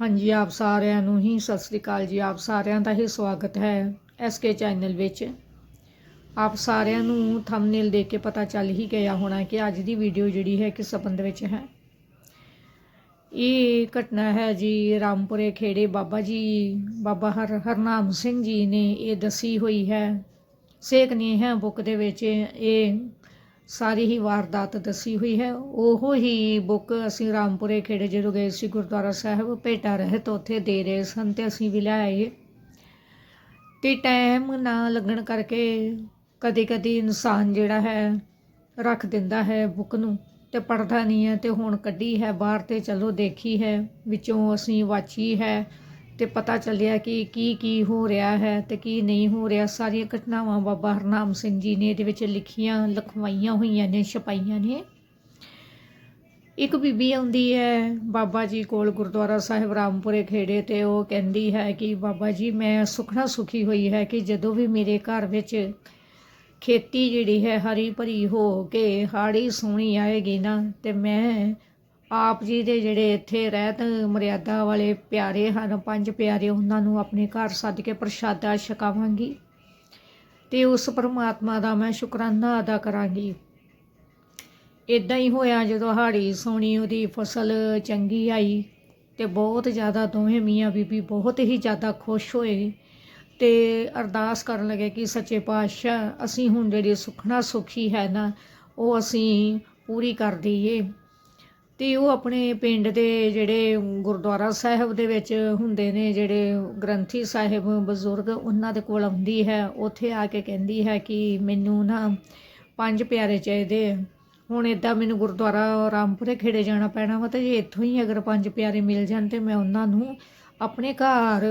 ਹਾਂਜੀ, ਆਪ ਸਾਰਿਆਂ ਨੂੰ ਹੀ ਸਤਿ ਸ੍ਰੀ ਅਕਾਲ ਜੀ। ਆਪ ਸਾਰਿਆਂ ਦਾ ਹੀ ਸਵਾਗਤ ਹੈ ਐਸ ਕੇ ਚੈਨਲ ਵਿੱਚ। ਆਪ ਸਾਰਿਆਂ ਨੂੰ ਥੰਬਨੇਲ ਦੇਖ ਕੇ ਪਤਾ ਚੱਲ ਹੀ ਗਿਆ ਹੋਣਾ ਕਿ ਅੱਜ ਦੀ ਵੀਡੀਓ ਜਿਹੜੀ ਹੈ ਕਿਸ ਸੰਬੰਧ ਵਿੱਚ ਹੈ। ਇਹ ਘਟਨਾ ਹੈ ਜੀ ਰਾਮਪੁਰੇ ਖੇੜੇ ਬਾਬਾ ਜੀ, ਬਾਬਾ ਹਰ, ਹਰਨਾਮ ਸਿੰਘ ਜੀ ਨੇ ਇਹ ਦੱਸੀ ਹੋਈ ਹੈ। ਸੇਕ ਨੇ ਹੈ ਬੁੱਕ ਦੇ ਵਿੱਚ ਇਹ ਸਾਰੀ ਹੀ ਵਾਰਦਾਤ ਦੱਸੀ ਹੋਈ ਹੈ। ਉਹ ਹੀ ਬੁੱਕ ਅਸੀਂ ਰਾਮਪੁਰੇ ਖੇੜੇ ਜਦੋਂ ਗਏ ਸੀ ਗੁਰਦੁਆਰਾ ਸਾਹਿਬ, ਭੇਟਾ ਰਹਿਤ ਉੱਥੇ ਦੇ ਰਹੇ ਸਨ ਤੇ ਅਸੀਂ ਵੀ ਲੈ ਲਿਆਏ ਤੇ ਟਾਈਮ ਨਾ ਲੱਗਣ ਕਰਕੇ ਕਦੇ ਕਦੇ ਇਨਸਾਨ ਜਿਹੜਾ ਹੈ, ਰੱਖ ਦਿੰਦਾ ਹੈ ਬੁੱਕ ਨੂੰ ਤੇ ਪੜਦਾ ਨਹੀਂ ਹੈ ਤੇ ਹੁਣ ਕੱਢੀ ਹੈ ਬਾਹਰ ਤੇ ਚਲੋ ਦੇਖੀ ਹੈ, ਵਿੱਚੋਂ ਅਸੀਂ ਵਾਚੀ ਹੈ। ਤੇ ਪਤਾ ਚੱਲਿਆ ਕਿ ਕੀ ਕੀ ਹੋ ਰਿਹਾ ਹੈ ਤੇ ਕੀ ਨਹੀਂ ਹੋ ਰਿਹਾ। ਸਾਰੀਆਂ ਘਟਨਾਵਾਂ ਬਾਬਾ ਹਰਨਾਮ ਸਿੰਘ ਜੀ ਨੇ ਇਹਦੇ ਵਿੱਚ ਲਿਖੀਆਂ, ਲਿਖਵਾਈਆਂ ਹੋਈਆਂ ਨੇ, ਛਪਾਈਆਂ ਨੇ। ਇੱਕ ਬੀਬੀ ਆਉਂਦੀ ਹੈ ਬਾਬਾ ਜੀ ਕੋਲ ਗੁਰਦੁਆਰਾ ਸਾਹਿਬ ਰਾਮਪੁਰੇ ਖੇੜੇ ਤੇ ਉਹ ਕਹਿੰਦੀ ਹੈ ਕਿ ਬਾਬਾ ਜੀ ਮੈਂ ਸੁਖਣਾ ਸੁਖੀ ਹੋਈ ਹੈ ਕਿ ਜਦੋਂ ਵੀ ਮੇਰੇ ਘਰ ਵਿੱਚ ਖੇਤੀ ਜਿਹੜੀ ਹੈ ਹਰੀ ਭਰੀ ਹੋ ਕੇ ਹਾੜੀ ਸੋਹਣੀ ਆਏਗੀ ਨਾ ਤੇ ਮੈਂ ਆਪ ਜੀ ਦੇ ਜਿਹੜੇ ਇੱਥੇ ਰਹਿਤ ਮਰਿਆਦਾ ਵਾਲੇ ਪਿਆਰੇ ਹਨ, ਪੰਜ ਪਿਆਰੇ ਉਹਨਾਂ ਨੂੰ ਆਪਣੇ ਘਰ ਸੱਦ ਕੇ ਪ੍ਰਸ਼ਾਦਾ ਛਕਾਵਾਂਗੀ ਤੇ ਉਸ ਪਰਮਾਤਮਾ ਦਾ ਮੈਂ ਸ਼ੁਕਰਾਨਾ ਅਦਾ ਕਰਾਂਗੀ। ਇਦਾਂ ਹੀ ਹੋਇਆ ਜਦੋਂ ਹਾੜੀ ਸੋਹਣੀ ਉਹਦੀ ਫਸਲ ਚੰਗੀ ਆਈ ਤੇ ਬਹੁਤ ਜ਼ਿਆਦਾ ਦੋਵੇਂ ਮੀਆਂ ਬੀਬੀ ਬਹੁਤ ਹੀ ਜ਼ਿਆਦਾ ਖੁਸ਼ ਹੋਏ ਤੇ ਅਰਦਾਸ ਕਰਨ ਲੱਗੇ ਕਿ ਸੱਚੇ ਪਾਤਸ਼ਾਹ, ਅਸੀਂ ਹੁਣ ਜਿਹੜੀ ਸੁਖਣਾ ਸੁਖੀ ਹੈ ਨਾ, ਉਹ ਅਸੀਂ ਪੂਰੀ ਕਰ ਦਈਏ। ਤੇ ਉਹ ਆਪਣੇ ਪਿੰਡ ਦੇ ਜਿਹੜੇ ਗੁਰਦੁਆਰਾ ਸਾਹਿਬ ਦੇ ਵਿੱਚ ਹੁੰਦੇ ਨੇ, ਜਿਹੜੇ ਗ੍ਰੰਥੀ ਸਾਹਿਬ ਬਜ਼ੁਰਗ, ਉਹਨਾਂ ਦੇ ਕੋਲ ਆਉਂਦੀ ਹੈ ਉੱਥੇ ਆ ਕੇ ਕਹਿੰਦੀ ਹੈ ਕਿ ਮੈਨੂੰ ਨਾ ਪੰਜ ਪਿਆਰੇ ਚਾਹੀਦੇ ਆ। ਹੁਣ ਇਦਾਂ ਮੈਨੂੰ ਗੁਰਦੁਆਰਾ ਰਾਮਪੁਰੇ ਖੇੜੇ ਜਾਣਾ ਪੈਣਾ ਵਾ ਤੇ ਜੇ ਇੱਥੋਂ ਹੀ ਅਗਰ ਪੰਜ ਪਿਆਰੇ ਮਿਲ ਜਾਣ ਤੇ ਮੈਂ ਉਹਨਾਂ ਨੂੰ ਆਪਣੇ ਘਰ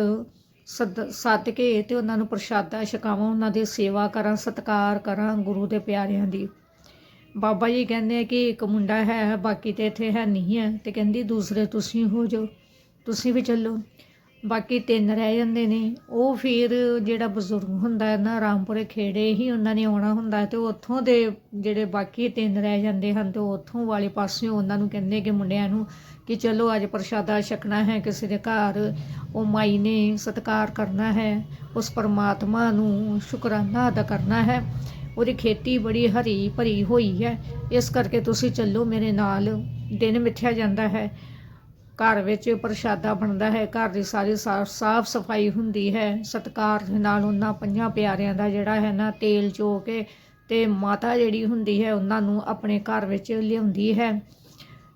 ਸੱਦ ਸੱਦ ਕੇ ਤੇ ਉਹਨਾਂ ਨੂੰ ਪ੍ਰਸ਼ਾਦਾ ਛਕਾਵਾਂ, ਉਹਨਾਂ ਦੀ ਸੇਵਾ ਕਰਾਂ, ਸਤਿਕਾਰ ਕਰਾਂ ਗੁਰੂ ਦੇ ਪਿਆਰਿਆਂ ਦੀ ਬਾਬਾ ਜੀ ਕਹਿੰਦੇ ਆ ਕਿ ਇੱਕ ਮੁੰਡਾ ਹੈ, ਬਾਕੀ ਤੇ ਇੱਥੇ ਹੈ ਨਹੀਂ ਹੈ। ਤੇ ਕਹਿੰਦੀ, ਦੂਸਰੇ ਤੁਸੀਂ ਹੋ ਜਾਓ, ਤੁਸੀਂ ਵੀ ਚੱਲੋ। ਬਾਕੀ ਤਿੰਨ ਰਹਿ ਜਾਂਦੇ ਨੇ। ਉਹ ਫਿਰ ਜਿਹੜਾ ਬਜ਼ੁਰਗ ਹੁੰਦਾ ਹੈ ਨਾ, ਰਾਮਪੁਰੇ ਖੇੜੇ ਹੀ ਉਹਨਾਂ ਨੇ ਆਉਣਾ ਹੁੰਦਾ ਹੈ ਤੇ ਉੱਥੋਂ ਦੇ ਜਿਹੜੇ ਬਾਕੀ ਤਿੰਨ ਰਹਿ ਜਾਂਦੇ ਹਨ ਤੇ ਉੱਥੋਂ ਵਾਲੇ ਪਾਸਿਓਂ ਉਹਨਾਂ ਨੂੰ ਕਹਿੰਦੇ ਕਿ ਮੁੰਡਿਆਂ ਨੂੰ ਕਿ ਚਲੋ, ਅੱਜ ਪ੍ਰਸ਼ਾਦਾ ਛਕਣਾ ਹੈ, ਕਿਸੇ ਦੇ ਘਰ। ਉਹ ਮਾਈ ਨੇ ਸਤਿਕਾਰ ਕਰਨਾ ਹੈ, ਉਸ ਪਰਮਾਤਮਾ ਨੂੰ ਸ਼ੁਕਰਾਨਾ ਅਦਾ ਕਰਨਾ ਹੈ। ਉਹਦੀ ਖੇਤੀ ਬੜੀ ਹਰੀ ਭਰੀ ਹੋਈ ਹੈ। ਇਸ ਕਰਕੇ ਤੁਸੀਂ ਚੱਲੋ, ਮੇਰੇ ਨਾਲ ਦਿਨ ਮਿੱਥਿਆ ਜਾਂਦਾ ਹੈ। ਘਰ ਵਿੱਚ ਪ੍ਰਸ਼ਾਦਾ ਬਣਦਾ ਹੈ। ਘਰ ਦੀ ਸਾਰੀ ਸਾਫ਼ ਸਫ਼ਾਈ ਹੁੰਦੀ ਹੈ। ਸਤਕਾਰ ਦੇ ਨਾਲ ਉਹਨਾਂ ਪੰਜਾਂ ਪਿਆਰਿਆਂ ਦਾ ਜਿਹੜਾ ਹੈ ਨਾ ਤੇਲ ਚੋ ਕੇ ਤੇ ਮਾਤਾ ਜਿਹੜੀ ਹੁੰਦੀ ਹੈ, ਉਹਨਾਂ ਨੂੰ ਆਪਣੇ ਘਰ ਵਿੱਚ ਲਿਆਉਂਦੀ ਹੈ।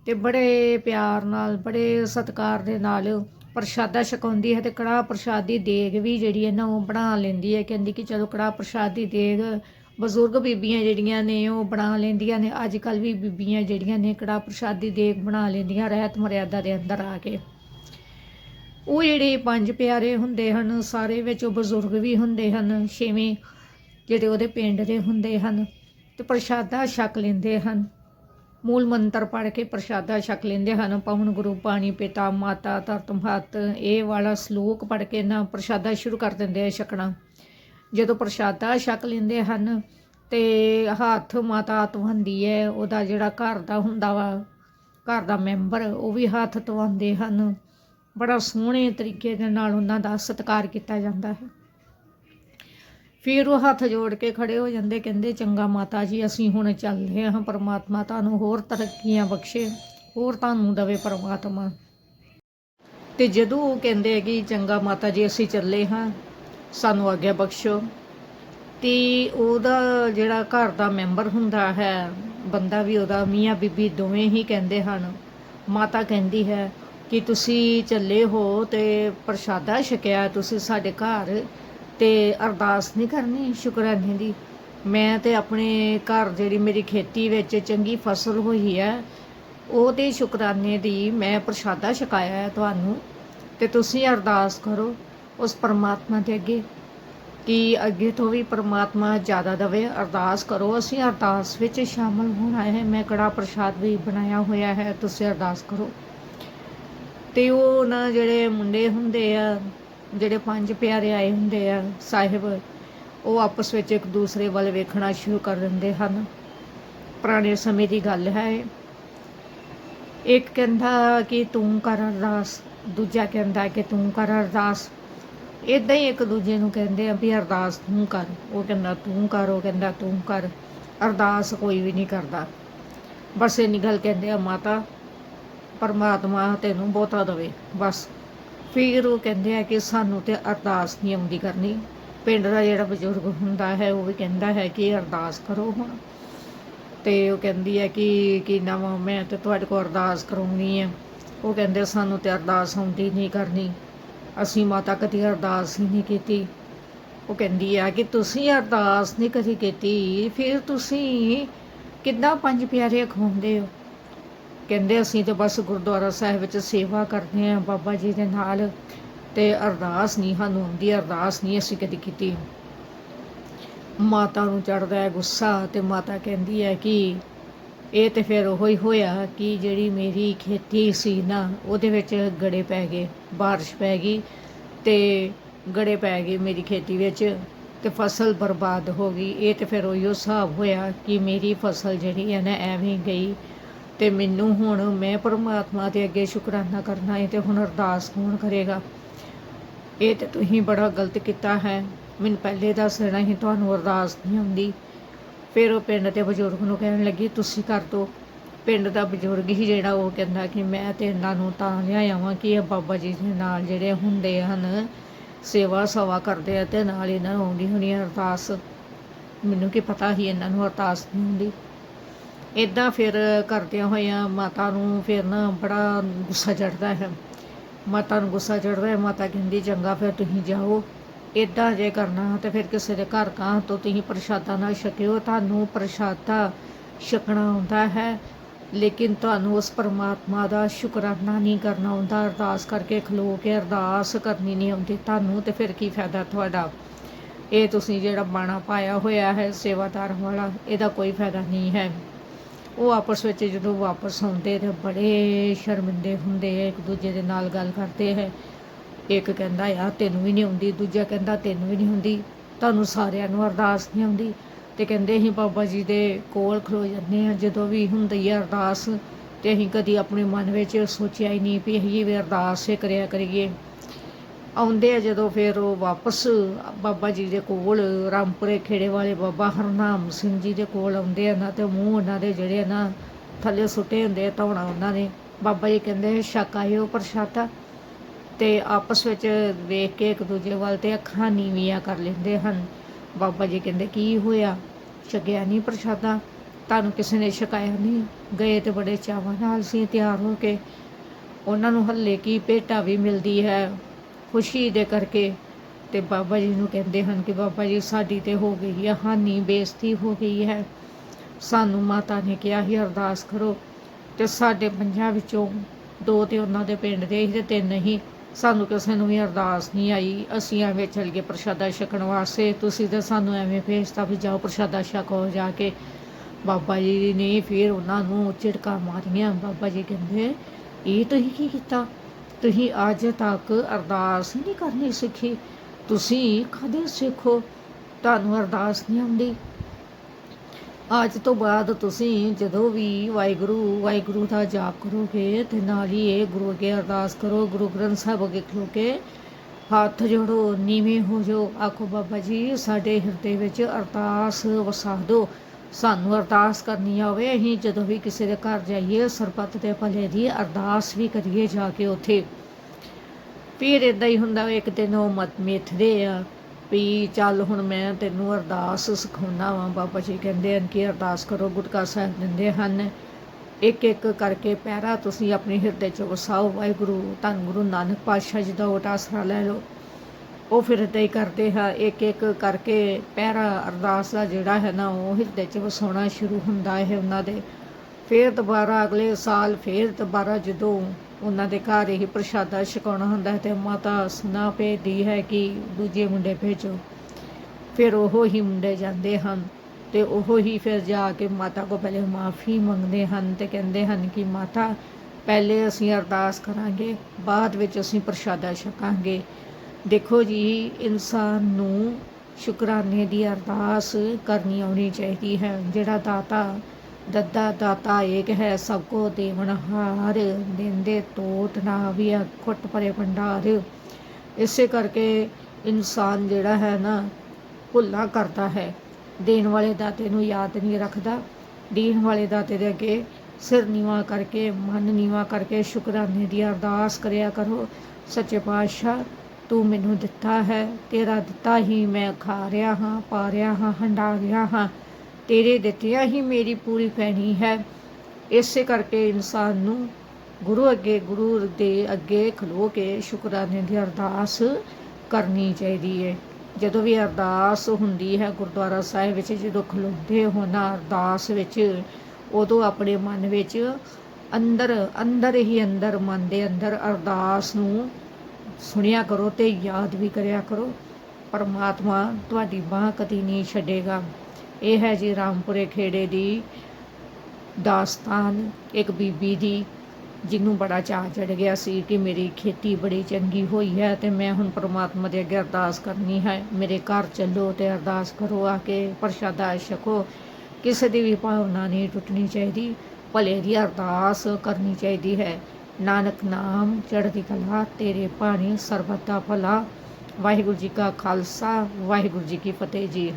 ਤੇ ਬੜੇ ਪਿਆਰ ਨਾਲ, ਬੜੇ ਸਤਕਾਰ ਦੇ ਨਾਲ ਪ੍ਰਸ਼ਾਦਾ ਛਕਾਉਂਦੀ ਹੈ ਤੇ ਕੜਾਹ ਪ੍ਰਸ਼ਾਦ ਦੀ ਦੇਗ ਵੀ ਜਿਹੜੀ ਹੈ ਨਾ ਉਹ ਬਣਾ ਲੈਂਦੀ ਹੈ। ਕਹਿੰਦੀ ਕਿ ਚਲੋ ਕੜਾਹ ਪ੍ਰਸ਼ਾਦ ਦੀ ਦੇਗ ਬਜ਼ੁਰਗ ਬੀਬੀਆਂ ਜਿਹੜੀਆਂ ਨੇ, ਉਹ ਬਣਾ ਲੈਂਦੀਆਂ ਨੇ। ਅੱਜ ਕੱਲ ਵੀ ਬੀਬੀਆਂ ਜਿਹੜੀਆਂ ਨੇ, ਕੜਾਹ ਪ੍ਰਸ਼ਾਦੀ ਦੀ ਦੇਗ ਬਣਾ ਲੈਂਦੀਆਂ, ਰਹਿਤ ਮਰਿਆਦਾ ਦੇ ਅੰਦਰ ਆ ਕੇ। ਉਹ ਜਿਹੜੇ ਪੰਜ ਪਿਆਰੇ ਹੁੰਦੇ ਹਨ, ਸਾਰੇ ਵਿੱਚ ਉਹ ਬਜ਼ੁਰਗ ਵੀ ਹੁੰਦੇ ਹਨ, ਛੇਵੇਂ ਜਿਹੜੇ ਉਹਦੇ ਪਿੰਡ ਦੇ ਹੁੰਦੇ ਹਨ, ਤੇ ਪ੍ਰਸ਼ਾਦਾ ਛਕ ਲੈਂਦੇ ਹਨ। ਮੂਲ ਮੰਤਰ ਪੜ੍ਹ ਕੇ ਪ੍ਰਸ਼ਾਦਾ ਛਕ ਲੈਂਦੇ ਹਨ। ਪਵਨ ਗੁਰੂ, ਪਾਣੀ ਪਿਤਾ, ਮਾਤਾ ਧਰਤ ਮਹਤ ਇਹ ਵਾਲਾ ਸ਼ਲੋਕ ਪੜ੍ਹ ਕੇ ਨਾ ਪ੍ਰਸ਼ਾਦਾ ਸ਼ੁਰੂ ਕਰ ਦਿੰਦੇ ਆ ਛਕਣਾ। ਜਦੋਂ ਪ੍ਰਸ਼ਾਦਾ ਛਕ ਲੈਂਦੇ ਹਨ ਤੇ ਹੱਥ ਮਾਤਾ ਧਵਾਉਂਦੀ ਹੈ, ਉਹਦਾ ਜਿਹੜਾ ਘਰ ਦਾ ਹੁੰਦਾ ਵਾ, ਘਰ ਦਾ ਮੈਂਬਰ, ਉਹ ਵੀ ਹੱਥ ਧਵਾਉਂਦੇ ਹਨ। ਬੜਾ ਸੋਹਣੇ ਤਰੀਕੇ ਦੇ ਨਾਲ ਉਹਨਾਂ ਦਾ ਸਤਿਕਾਰ ਕੀਤਾ ਜਾਂਦਾ ਹੈ। ਫਿਰ ਉਹ ਹੱਥ ਜੋੜ ਕੇ ਖੜੇ ਹੋ ਜਾਂਦੇ, ਕਹਿੰਦੇ, ਚੰਗਾ ਮਾਤਾ ਜੀ, ਅਸੀਂ ਹੁਣ ਚੱਲਦੇ ਹਾਂ, ਪਰਮਾਤਮਾ ਤੁਹਾਨੂੰ ਹੋਰ ਤਰੱਕੀਆਂ ਬਖਸ਼ੇ, ਹੋਰ ਤੁਹਾਨੂੰ ਦਵੇ ਪਰਮਾਤਮਾ। ਤੇ ਜਦੋਂ ਉਹ ਕਹਿੰਦੇ ਕਿ ਚੰਗਾ ਮਾਤਾ ਜੀ, ਅਸੀਂ ਚੱਲੇ ਹਾਂ ਸਾਨੂੰ ਆਗਿਆ ਬਖਸ਼ੋ। ਤੇ ਉਹਦਾ ਜਿਹੜਾ ਘਰ ਦਾ ਮੈਂਬਰ ਹੁੰਦਾ ਹੈ, ਬੰਦਾ ਵੀ ਉਹਦਾ ਮੀਆਂ ਬੀਬੀ ਦੋਵੇਂ ਹੀ ਕਹਿੰਦੇ ਹਨ। ਮਾਤਾ ਕਹਿੰਦੀ ਹੈ ਕਿ ਤੁਸੀਂ ਚੱਲੇ ਹੋ ਤੇ ਪ੍ਰਸ਼ਾਦਾ ਛਕਿਆ ਤੁਸੀਂ ਸਾਡੇ ਘਰ ਤੇ ਅਰਦਾਸ ਨਹੀਂ ਕਰਨੀ, ਸ਼ੁਕਰਾਨੇ ਦੀ। ਮੈਂ ਤੇ ਆਪਣੇ ਘਰ ਜਿਹੜੀ ਮੇਰੀ ਖੇਤੀ ਵਿੱਚ ਚੰਗੀ ਫਸਲ ਹੋਈ ਹੈ, ਉਹਦੇ ਸ਼ੁਕਰਾਨੇ ਦੀ ਮੈਂ ਪ੍ਰਸ਼ਾਦਾ ਛਕਾਇਆ ਹੈ ਤੁਹਾਨੂੰ ਤੇ ਤੁਸੀਂ ਅਰਦਾਸ ਕਰੋ। ਉਸ ਪਰਮਾਤਮਾ ਦੇ ਅੱਗੇ ਕਿ ਅੱਗੇ ਤੋਂ ਵੀ ਪਰਮਾਤਮਾ ਜ਼ਿਆਦਾ ਦਵੇ। ਅਰਦਾਸ ਕਰੋ, ਅਸੀਂ ਅਰਦਾਸ ਵਿੱਚ ਸ਼ਾਮਲ ਹੋਣਾ ਹੈ। ਮੈਂ ਕੜਾ ਪ੍ਰਸ਼ਾਦ ਵੀ ਬਣਾਇਆ ਹੋਇਆ ਹੈ, ਤੁਸੀਂ ਅਰਦਾਸ ਕਰੋ। ਤੇ ਉਹ ਨਾ ਜਿਹੜੇ ਮੁੰਡੇ ਹੁੰਦੇ ਆ, ਜਿਹੜੇ ਪੰਜ ਪਿਆਰੇ ਆਏ ਹੁੰਦੇ ਆ, ਸਾਹਿਬ, ਉਹ ਆਪਸ ਵਿੱਚ ਇੱਕ ਦੂਸਰੇ ਵੱਲ ਵੇਖਣਾ ਸ਼ੁਰੂ ਕਰ ਦਿੰਦੇ ਹਨ। ਪੁਰਾਣੇ ਸਮੇਂ ਦੀ ਗੱਲ ਹੈ ਇੱਕ ਕਹਿੰਦਾ ਕਿ ਤੂੰ ਕਰ ਅਰਦਾਸ, ਦੂਜਾ ਕਹਿੰਦਾ ਕਿ ਤੂੰ ਕਰ ਅਰਦਾਸ। ਇਦਾਂ ਹੀ ਇੱਕ ਦੂਜੇ ਨੂੰ ਕਹਿੰਦੇ ਆ ਵੀ ਅਰਦਾਸ ਤੂੰ ਕਰ। ਉਹ ਕਹਿੰਦਾ ਤੂੰ ਕਰ, ਉਹ ਕਹਿੰਦਾ ਤੂੰ ਕਰ। ਅਰਦਾਸ ਕੋਈ ਵੀ ਨਹੀਂ ਕਰਦਾ। ਬਸ ਇੰਨੀ ਗੱਲ ਕਹਿੰਦੇ ਆ, ਮਾਤਾ, ਪਰਮਾਤਮਾ ਤੈਨੂੰ ਬਹੁਤਾ ਦੇਵੇ। ਬਸ। ਫਿਰ ਉਹ ਕਹਿੰਦੇ ਆ ਕਿ ਸਾਨੂੰ ਤੇ ਅਰਦਾਸ ਨਹੀਂ ਆਉਂਦੀ ਕਰਨੀ। ਪਿੰਡ ਦਾ ਜਿਹੜਾ ਬਜ਼ੁਰਗ ਹੁੰਦਾ ਹੈ, ਉਹ ਵੀ ਕਹਿੰਦਾ ਹੈ ਕਿ ਅਰਦਾਸ ਕਰੋ ਹੁਣ। ਤੇ ਉਹ ਕਹਿੰਦੀ ਹੈ ਕਿ ਕਿ ਨਵਾਂ ਮੈਂ ਤੇ ਤੁਹਾਡੇ ਕੋਲ ਅਰਦਾਸ ਕਰਾਉਣੀ ਹੈ ਉਹ ਕਹਿੰਦੇ ਸਾਨੂੰ ਤੇ ਅਰਦਾਸ ਆਉਂਦੀ ਨਹੀਂ ਕਰਨੀ। ਅਸੀਂ ਮਾਤਾ ਕਦੀ ਅਰਦਾਸ ਹੀ ਨਹੀਂ ਕੀਤੀ। ਉਹ ਕਹਿੰਦੀ ਆ ਕਿ ਤੁਸੀਂ ਅਰਦਾਸ ਨਹੀਂ ਕਦੀ ਕੀਤੀ, ਫਿਰ ਤੁਸੀਂ ਕਿੱਦਾਂ ਪੰਜ ਪਿਆਰੇ ਖਵਾਉਂਦੇ ਹੋ? ਕਹਿੰਦੇ ਅਸੀਂ ਤਾਂ ਬਸ ਗੁਰਦੁਆਰਾ ਸਾਹਿਬ ਵਿੱਚ ਸੇਵਾ ਕਰਦੇ ਹਾਂ ਬਾਬਾ ਜੀ ਦੇ ਨਾਲ ਤੇ ਅਰਦਾਸ ਨਹੀਂ, ਸਾਨੂੰ ਆਉਂਦੀ ਅਰਦਾਸ ਨਹੀਂ ਅਸੀਂ ਕਦੀ ਕੀਤੀ। ਮਾਤਾ ਨੂੰ ਚੜਦਾ ਹੈ ਗੁੱਸਾ ਤੇ ਮਾਤਾ ਕਹਿੰਦੀ ਹੈ ਕਿ ਇਹ ਤੇ ਫਿਰ ਉਹੋ ਹੀ ਹੋਇਆ ਕਿ ਜਿਹੜੀ ਮੇਰੀ ਖੇਤੀ ਸੀ ਨਾ ਉਹਦੇ ਵਿੱਚ ਗੜੇ ਪੈ ਗਏ بارش ਪੈ ਗਈ ਤੇ ਗੜੇ ਪੈ ਗਏ ਮੇਰੀ ਖੇਤੀ ਵਿੱਚ ਤੇ ਫਸਲ ਬਰਬਾਦ ਹੋ ਗਈ ਇਹ ਤੇ ਫਿਰ ਉਹੀਓ ਹਿਸਾਬ ਹੋਇਆ ਕਿ ਮੇਰੀ ਫਸਲ ਜਿਹੜੀ ਹੈ ਨਾ ਐਵੇਂ ਹੀ ਗਈ ਤੇ ਮੈਨੂੰ ਹੁਣ ਮੈਂ ਪਰਮਾਤਮਾ ਦੇ ਅੱਗੇ ਸ਼ੁਕਰਾਨਾ ਕਰਨਾ ਹੈ ਤੇ ਹੁਣ ਅਰਦਾਸ ਕੌਣ ਕਰੇਗਾ ਇਹ ਤੇ ਤੁਸੀਂ ਬੜਾ ਗਲਤ ਕੀਤਾ ਹੈ ਮੈਨੂੰ ਪਹਿਲੇ ਦੱਸ ਦੇਣਾ ਸੀ ਤੁਹਾਨੂੰ ਅਰਦਾਸ ਨਹੀਂ ਆਉਂਦੀ ਫਿਰ ਉਹ ਪਿੰਡ ਦੇ ਬਜ਼ੁਰਗ ਨੂੰ ਕਹਿਣ ਲੱਗੀ, ਤੁਸੀਂ ਕਰ ਦਿਓ ਪਿੰਡ ਦਾ ਬਜ਼ੁਰਗ ਹੀ ਜਿਹੜਾ ਉਹ ਕਹਿੰਦਾ ਕਿ ਮੈਂ ਤੇ ਇਹਨਾਂ ਨੂੰ ਤਾਂ ਲਿਆਇਆ ਵਾਂ ਕਿ ਇਹ ਬਾਬਾ ਜੀ ਦੇ ਨਾਲ ਜਿਹੜੇ ਹੁੰਦੇ ਹਨ, ਸੇਵਾ ਸਵਾ ਕਰਦੇ ਆ ਤੇ ਨਾਲ ਇਹਨਾਂ ਨੂੰ ਆਉਂਦੀ ਹੋਣੀ ਆ ਅਰਦਾਸ। ਮੈਨੂੰ ਕੀ ਪਤਾ ਸੀ ਇਹਨਾਂ ਨੂੰ ਅਰਦਾਸ ਨਹੀਂ ਹੁੰਦੀ। ਇਦਾਂ ਫਿਰ ਕਰਦਿਆਂ ਹੋਇਆਂ ਮਾਤਾ ਨੂੰ ਫਿਰ ਨਾ ਬੜਾ ਗੁੱਸਾ ਚੜਦਾ ਹੈ। ਮਾਤਾ ਨੂੰ ਗੁੱਸਾ ਚੜਦਾ ਹੈ, ਮਾਤਾ ਕਹਿੰਦੀ, ਚੰਗਾ, ਫਿਰ ਤੁਸੀਂ ਜਾਓ। ਇਦਾਂ ਜੇ ਕਰਨਾ ਤੇ ਫਿਰ ਕਿਸੇ ਦੇ ਘਰ ਕਾਂ ਤੋਂ ਤੁਸੀਂ ਪ੍ਰਸ਼ਾਦਾ ਨਾ ਛਕਿਓ, ਤੁਹਾਨੂੰ ਪ੍ਰਸ਼ਾਦਾ ਛਕਣਾ ਆਉਂਦਾ ਹੈ, ਲੇਕਿਨ ਤੁਹਾਨੂੰ ਉਸ ਪਰਮਾਤਮਾ ਦਾ ਸ਼ੁਕਰਾਨਾ ਨਹੀਂ ਕਰਨਾ ਆਉਂਦਾ, ਅਰਦਾਸ ਕਰਕੇ ਖਲੋ ਕੇ ਅਰਦਾਸ ਕਰਨੀ ਨਹੀਂ ਆਉਂਦੀ, ਤੁਹਾਨੂੰ ਤੇ ਫਿਰ ਕੀ ਫਾਇਦਾ ਤੁਹਾਡਾ? ਇਹ ਤੁਸੀਂ ਜਿਹੜਾ ਬਾਣਾ ਪਾਇਆ ਹੋਇਆ ਹੈ, ਸੇਵਾਦਾਰ ਵਾਲਾ, ਇਹਦਾ ਕੋਈ ਫਾਇਦਾ ਨਹੀਂ ਹੈ। ਉਹ ਆਪਸ ਵਿੱਚ ਜਦੋਂ ਵਾਪਸ ਆਉਂਦੇ ਤੇ ਬੜੇ ਸ਼ਰਮਿੰਦੇ ਹੁੰਦੇ ਆ, ਇੱਕ ਦੂਜੇ ਦੇ ਨਾਲ ਗੱਲ ਕਰਦੇ ਹੈ। ਇੱਕ ਕਹਿੰਦਾ ਯਾਰ ਤੈਨੂੰ ਵੀ ਨਹੀਂ ਆਉਂਦੀ। ਦੂਜਾ ਕਹਿੰਦਾ, ਤੈਨੂੰ ਵੀ ਨਹੀਂ ਹੁੰਦੀ। ਤੁਹਾਨੂੰ ਸਾਰਿਆਂ ਨੂੰ ਅਰਦਾਸ ਨਹੀਂ ਆਉਂਦੀ। ਤੇ ਕਹਿੰਦੇ ਅਸੀਂ ਬਾਬਾ ਜੀ ਦੇ ਕੋਲ ਖਲੋ ਜਾਂਦੇ ਆ ਜਦੋਂ ਵੀ ਹੁੰਦੀ ਹੈ ਅਰਦਾਸ, ਤੇ ਅਸੀਂ ਕਦੀ ਆਪਣੇ ਮਨ ਵਿੱਚ ਸੋਚਿਆ ਹੀ ਨਹੀਂ ਵੀ ਅਸੀਂ ਵੀ ਅਰਦਾਸ ਹੀ ਕਰਿਆ ਕਰੀਏ। ਆਉਂਦੇ ਆ ਜਦੋਂ ਫਿਰ ਉਹ ਵਾਪਸ ਬਾਬਾ ਜੀ ਦੇ ਕੋਲ, ਰਾਮਪੁਰੇ ਖੇੜੇ ਵਾਲੇ ਬਾਬਾ ਹਰਨਾਮ ਸਿੰਘ ਜੀ ਦੇ ਕੋਲ ਆਉਂਦੇ ਆ ਨਾ, ਤੇ ਮੂੰਹ ਉਹਨਾਂ ਦੇ ਜਿਹੜੇ ਨਾ ਥੱਲੇ ਸੁੱਟੇ ਹੁੰਦੇ ਆ ਧੌਣਾ ਉਹਨਾਂ ਨੇ ਬਾਬਾ ਜੀ ਕਹਿੰਦੇ ਛਕ ਆਇਓ ਪ੍ਰਸ਼ਾਦਾ। ਤੇ ਆਪਸ ਵਿੱਚ ਵੇਖ ਕੇ ਇੱਕ ਦੂਜੇ ਵੱਲ ਤੇ ਅੱਖਾਂ ਨੀਵੀਆਂ ਕਰ ਲੈਂਦੇ ਹਨ। ਬਾਬਾ ਜੀ ਕਹਿੰਦੇ, ਕੀ ਹੋਇਆ? ਛਕਿਆ ਨਹੀਂ ਪ੍ਰਸ਼ਾਦਾ? ਤੁਹਾਨੂੰ ਕਿਸੇ ਨੇ ਛਕਾਇਆ ਨਹੀਂ? ਗਏ ਤੇ ਬੜੇ ਚਾਵਾਂ ਨਾਲ ਸੀ, ਤਿਆਰ ਹੋ ਕੇ। ਉਹਨਾਂ ਨੂੰ ਹੱਲੇ ਕੀ ਭੇਟਾ ਵੀ ਮਿਲਦੀ ਹੈ? ਖੁਸ਼ੀ ਦੇ ਕਰਕੇ। ਤੇ ਬਾਬਾ ਜੀ ਨੂੰ ਕਹਿੰਦੇ ਹਨ ਕਿ, ਬਾਬਾ ਜੀ, ਸਾਡੀ ਤੇ ਹੋ ਗਈ ਹੈ ਹਾਨੀ, ਬੇਇੱਜ਼ਤੀ ਹੋ ਗਈ ਹੈ। ਸਾਨੂੰ ਮਾਤਾ ਨੇ ਕਿਹਾ ਸੀ, ਅਰਦਾਸ ਕਰੋ। ਤੇ ਸਾਡੇ ਪੰਜਾਂ ਵਿੱਚੋਂ ਦੋ ਤੇ ਉਹਨਾਂ ਦੇ ਪਿੰਡ ਦੇ ਹੀ ਤੇ ਤਿੰਨ ਹੀ ਸਾਨੂੰ ਕਿਸੇ ਨੂੰ ਵੀ ਅਰਦਾਸ ਨਹੀਂ ਆਈ। ਅਸੀਂ ਐਵੇਂ ਚੱਲ ਗਏ ਪ੍ਰਸ਼ਾਦਾ ਛਕਣ ਵਾਸਤੇ। ਤੁਸੀਂ ਤਾਂ ਸਾਨੂੰ ਐਵੇਂ ਭੇਜਤਾ ਵੀ ਜਾਓ ਪ੍ਰਸ਼ਾਦਾ ਛਕੋ ਜਾ ਕੇ। ਬਾਬਾ ਜੀ ਨੇ ਫਿਰ ਉਹਨਾਂ ਨੂੰ ਝਿੜਕਾਂ ਮਾਰੀਆਂ। ਬਾਬਾ ਜੀ ਕਹਿੰਦੇ, ਇਹ ਤੁਸੀਂ ਕੀ ਕੀਤਾ? ਤੁਸੀਂ ਅੱਜ ਤੱਕ ਅਰਦਾਸ ਨਹੀਂ ਕਰਨੀ ਸਿੱਖੀ। ਤੁਸੀਂ ਕਦੇ ਸਿੱਖੋ? ਤੁਹਾਨੂੰ ਅਰਦਾਸ ਨਹੀਂ ਆਉਂਦੀ? ਅੱਜ ਤੋਂ ਬਾਅਦ ਤੁਸੀਂ ਜਦੋਂ ਵੀ ਵਾਹਿਗੁਰੂ ਵਾਹਿਗੁਰੂ ਦਾ ਜਾਪ ਕਰੋਗੇ, ਤੇ ਨਾਲ ਹੀ ਇਹ ਗੁਰੂ ਅੱਗੇ ਅਰਦਾਸ ਕਰੋ, ਗੁਰੂ ਗ੍ਰੰਥ ਸਾਹਿਬ ਅੱਗੇ ਖਲੋ ਕੇ ਹੱਥ ਜੋੜੋ, ਨੀਵੇਂ ਹੋ ਜਾਓ। ਆਖੋ ਬਾਬਾ ਜੀ, ਸਾਡੇ ਹਿਰਦੇ ਵਿੱਚ ਅਰਦਾਸ ਵਸਾ ਦਿਓ। ਸਾਨੂੰ ਅਰਦਾਸ ਕਰਨੀ ਆਵੇ, ਅਸੀਂ ਜਦੋਂ ਵੀ ਕਿਸੇ ਦੇ ਘਰ ਜਾਈਏ, ਸਰਬੱਤ ਦੇ ਭਲੇ ਦੀ ਅਰਦਾਸ ਵੀ ਕਰੀਏ ਜਾ ਕੇ ਉੱਥੇ। ਫਿਰ ਇਦਾਂ ਹੀ ਹੁੰਦਾ ਇੱਕ ਦਿਨ ਉਹ ਮਤ ਮਿੱਥਦੇ ਆ। ਵੀ ਚੱਲ ਹੁਣ ਮੈਂ ਤੈਨੂੰ ਅਰਦਾਸ ਸਿਖਾਉਣਾ ਵਾਂ, ਬਾਬਾ ਜੀ ਕਹਿੰਦੇ ਹਨ ਕਿ ਅਰਦਾਸ ਕਰੋ, ਗੁਟਕਾ ਸਾਹਿਬ ਦਿੰਦੇ ਹਨ। ਇੱਕ ਇੱਕ ਕਰਕੇ ਪਹਿਰਾ ਤੁਸੀਂ ਆਪਣੇ ਹਿਰਦੇ 'ਚ ਵਸਾਓ, ਵਾਹਿਗੁਰੂ, ਧੰਨ ਗੁਰੂ ਨਾਨਕ ਪਾਤਸ਼ਾਹ ਜੀ ਦਾ ਓਟ ਆਸਰਾ ਲੈ ਲਓ। ਉਹ ਫਿਰ ਏਦਾਂ ਹੀ ਕਰਦੇ ਹਾਂ ਇੱਕ ਇੱਕ ਕਰਕੇ ਪਹਿਰਾ ਅਰਦਾਸ ਦਾ ਜਿਹੜਾ ਹੈ ਨਾ, ਉਹ ਹਿਰਦੇ 'ਚ ਵਸਾਉਣਾ ਸ਼ੁਰੂ ਹੁੰਦਾ ਹੈ ਉਹਨਾਂ ਦੇ। ਫਿਰ ਦੁਬਾਰਾ ਅਗਲੇ ਸਾਲ, ਫਿਰ ਦੁਬਾਰਾ ਜਦੋਂ ਉਹਨਾਂ ਦੇ ਘਰ ਇਹ ਪ੍ਰਸ਼ਾਦਾ ਛਕਾਉਣਾ ਹੁੰਦਾ ਹੈ ਤੇ ਮਾਤਾ ਸੁਨਾ ਭੇਜਦੀ ਹੈ ਕਿ ਦੂਜੇ ਮੁੰਡੇ ਭੇਜੋ। ਫਿਰ ਉਹ ਹੀ ਮੁੰਡੇ ਜਾਂਦੇ ਹਨ ਤੇ ਉਹ ਹੀ ਫਿਰ ਜਾ ਕੇ ਮਾਤਾ ਕੋ ਪਹਿਲੇ ਮਾਫੀ ਮੰਗਦੇ ਹਨ ਤੇ ਕਹਿੰਦੇ ਹਨ ਕਿ ਮਾਤਾ, ਪਹਿਲੇ ਅਸੀਂ ਅਰਦਾਸ ਕਰਾਂਗੇ, ਬਾਅਦ ਵਿੱਚ ਅਸੀਂ ਪ੍ਰਸ਼ਾਦਾ ਛਕਾਂਗੇ। ਦੇਖੋ ਜੀ, ਇਨਸਾਨ ਨੂੰ ਸ਼ੁਕਰਾਨੇ ਦੀ ਅਰਦਾਸ ਕਰਨੀ ਆਉਣੀ ਚਾਹੀਦੀ ਹੈ। ਜਿਹੜਾ ਦਾਤਾ ਦੱਦਾ ਦਾਤਾ ਏਕ ਹੈ ਸਭ ਕੋ ਦੇਵਨਹਾਰ ਦਿੰਦੇ ਤੋਤ ਨਾ ਵੀ ਖੁੱਟ ਭਰੇ ਭੰਡਾਰ। ਇਸੇ ਕਰਕੇ ਇਨਸਾਨ ਜਿਹੜਾ ਹੈ ਨਾ, ਭੁੱਲਾਂ ਕਰਦਾ ਹੈ। ਦੇਣ ਵਾਲੇ ਦਾਤੇ ਨੂੰ ਯਾਦ ਨਹੀਂ ਰੱਖਦਾ, ਦੇਣ ਵਾਲੇ ਦਾਤੇ ਦੇ ਅੱਗੇ ਸਿਰ ਨੀਵਾ ਕਰਕੇ, ਮਨ ਨੀਵਾ ਕਰਕੇ ਸ਼ੁਕਰਾਨੇ ਦੀ ਅਰਦਾਸ ਕਰਿਆ ਕਰੋ, ਸੱਚੇ ਪਾਤਸ਼ਾਹ, ਤੂੰ ਮੈਨੂੰ ਦਿੱਤਾ ਹੈ, ਤੇਰਾ ਦਿੱਤਾ ਹੀ ਮੈਂ ਖਾ ਰਿਹਾ ਹਾਂ ਪਾ ਰਿਹਾ ਹਾਂ ਹੰਡਾ ਰਿਹਾ ਹਾਂ। ਤੇਰੇ ਦਿੱਤਿਆਂ ਹੀ ਮੇਰੀ ਪੂਰੀ ਪੈਣੀ ਹੈ। ਇਸੇ ਕਰਕੇ ਇਨਸਾਨ ਨੂੰ ਗੁਰੂ ਅੱਗੇ, ਗੁਰੂ ਦੇ ਅੱਗੇ ਖਲੋ ਕੇ ਸ਼ੁਕਰਾਨੇ ਦੀ ਅਰਦਾਸ ਕਰਨੀ ਚਾਹੀਦੀ ਹੈ ਜਦੋਂ ਵੀ ਅਰਦਾਸ ਹੁੰਦੀ ਹੈ ਗੁਰਦੁਆਰਾ ਸਾਹਿਬ ਵਿੱਚ, ਜਦੋਂ ਖਲੋਤੇ ਹੋ ਨਾ ਅਰਦਾਸ ਵਿੱਚ, ਉਦੋਂ ਆਪਣੇ ਮਨ ਵਿੱਚ ਅੰਦਰ ਅੰਦਰ ਹੀ ਅੰਦਰ, ਮਨ ਦੇ ਅੰਦਰ ਅਰਦਾਸ ਨੂੰ ਸੁਣਿਆ ਕਰੋ ਤੇ ਯਾਦ ਵੀ ਕਰਿਆ ਕਰੋ। ਪਰਮਾਤਮਾ ਤੁਹਾਡੀ ਬਾਹ ਕਦੀ ਨਹੀਂ ਛੱਡੇਗਾ। ਇਹ ਹੈ ਜੀ ਰਾਮਪੁਰੇ ਖੇੜੇ ਦੀ ਦਾਸਤਾਨ, ਇੱਕ ਬੀਬੀ ਦੀ, ਜਿਹਨੂੰ ਬੜਾ ਚਾਅ ਚੜ ਗਿਆ ਸੀ ਕਿ ਮੇਰੀ ਖੇਤੀ ਬੜੀ ਚੰਗੀ ਹੋਈ ਹੈ ਤੇ ਮੈਂ ਹੁਣ ਪ੍ਰਮਾਤਮਾ ਦੇ ਅੱਗੇ ਅਰਦਾਸ ਕਰਨੀ ਹੈ। ਮੇਰੇ ਘਰ ਚੱਲੋ ਤੇ ਅਰਦਾਸ ਕਰੋ ਆ ਕੇ ਪ੍ਰਸ਼ਾਦਾ ਛਕੋ। ਕਿਸੇ ਦੀ ਵੀ ਭਾਵਨਾ ਨਹੀਂ ਟੁੱਟਣੀ ਚਾਹੀਦੀ। ਭਲੇ ਦੀ ਅਰਦਾਸ ਕਰਨੀ ਚਾਹੀਦੀ ਹੈ। ਨਾਨਕ ਨਾਮ ਚੜ੍ਹਦੀ ਕਲਾ, ਤੇਰੇ ਬਾਣੀ ਸਰਬਤ ਦਾ ਭਲਾ। ਵਾਹਿਗੁਰੂ ਜੀ ਕਾ ਖਾਲਸਾ, ਵਾਹਿਗੁਰੂ ਜੀ ਕੀ ਫਤਿਹ ਜੀ।